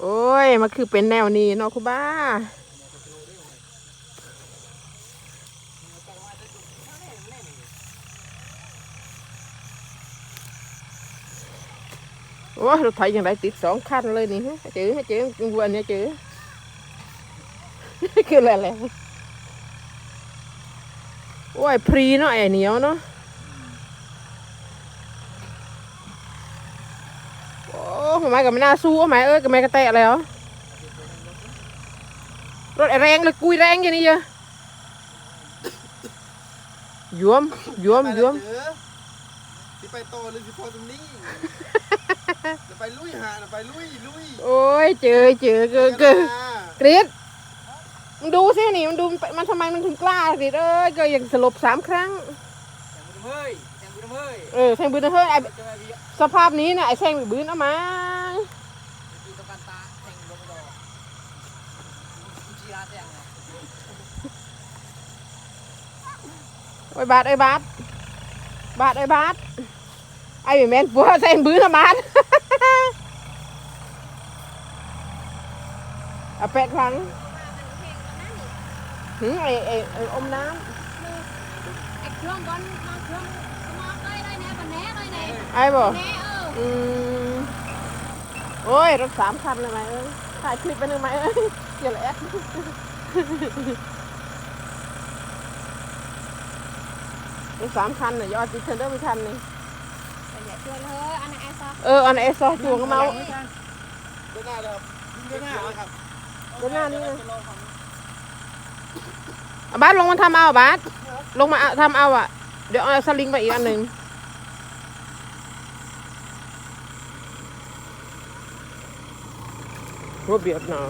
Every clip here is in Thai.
โอ้ย มันคือเป็นแนวนี้เนาะครูบ้า โอ้ยรถไถยังไงติดสองคันเลยนี่ฮะจื้อให้จื้อวัวเนี่ยจื้อคืออะไรแหละโอ้ยพรีเนาะไอ้เหนียวเนาะ โอ้ทำไมกับไม่น่าสู้ทำไมเอ้ยกับไม่กระแตะแล้วรถไอ้แรงเลยกุยแรงอย่างนี้เยอะยวมยวมยวมสิไปโตหรือสิพอตรงนี้จะไปลุยหาน่ะไปลุยลุยโอ้ยเจอเจอเกอเกอกรีดมึงดูสินี่มันดูมันทำไมมันถึงกล้ากรีดเอ้ยก็ยังสลบสามครั้งเฮ้ยแข่งบุญ เฮ้ยเออแทงบืนนะเฮ้ยไอจะมาพี่สภาพนี้นะไอแทงบืนเอามาพี่ต้องการตาแข่งลงดอกชีราแข่งโอ้ยบาทไอ้ยบาทบาทไอ้ยบาทไอ้แมนปัวแทงบืนเอามาเอาแปดครั้งหืมไอ้ไอ้ไอ้อมน้ไอ้เครื่องบอลมาเครื่องสมอง ไอ้บ่แน่เอออืมโอ้ยรถสามคันเลยไหมเอ้ยถ่ายคลิปไปหนึ่งไหมเอ้ยเกี่ยวแอดรถสามคันน่ะยอดจิเทนเดอร์ไม่ทันนี่แต่อย่าช่วยเลยอันนั้นไอ้ซอเอออันเอสซอจวงก็เมาเดินหน้าเลยครับเดินหน้าครับเดินหน้านี่นะเอาบาสลงมาทำเอาบาสลงมาเอาทำเอาอะ เดี๋ยวเอาสลิงไปอีกอันหนึ่ง หัวเบียดหนอ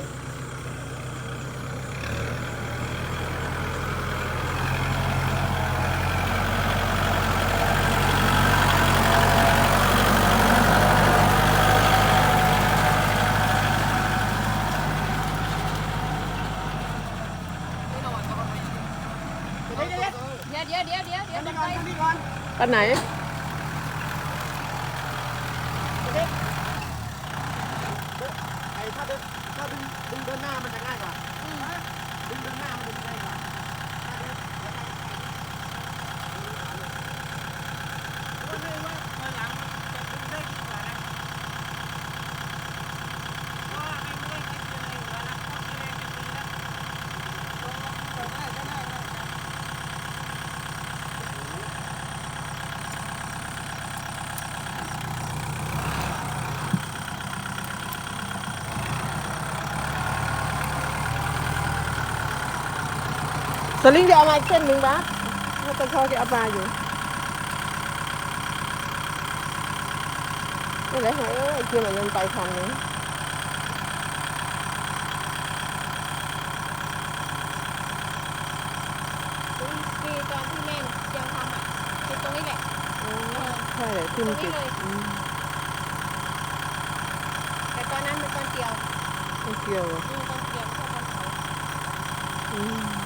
เดี๋ยวเดี๋ยวเดี๋ยวเดี๋ยวเดี๋ยวมันไป กันไหน ถ้าเดินถ้าดึงดึงเดินหน้ามันจะง่ายกว่าดึงเดินหน้ามันจะง่ายกว่า สลิงจะเอามาอีกเส้นหนึ่งบาสถ้าตะคอจะเอามาอยู่นี่นแหละเอ้ยเกี่ยวมันยังไปทันนึงคือตอนที่แม่ยังทำอะคือตรงนี้แหละใช่เลยที่มันติดตรงนี้เลยอืมแต่ตอนนั้นเป็นตอนเกี่ยวไม่เกี่ยวอะอืมตอนเกี่ยวไม่ใช่ตอนเผาอืม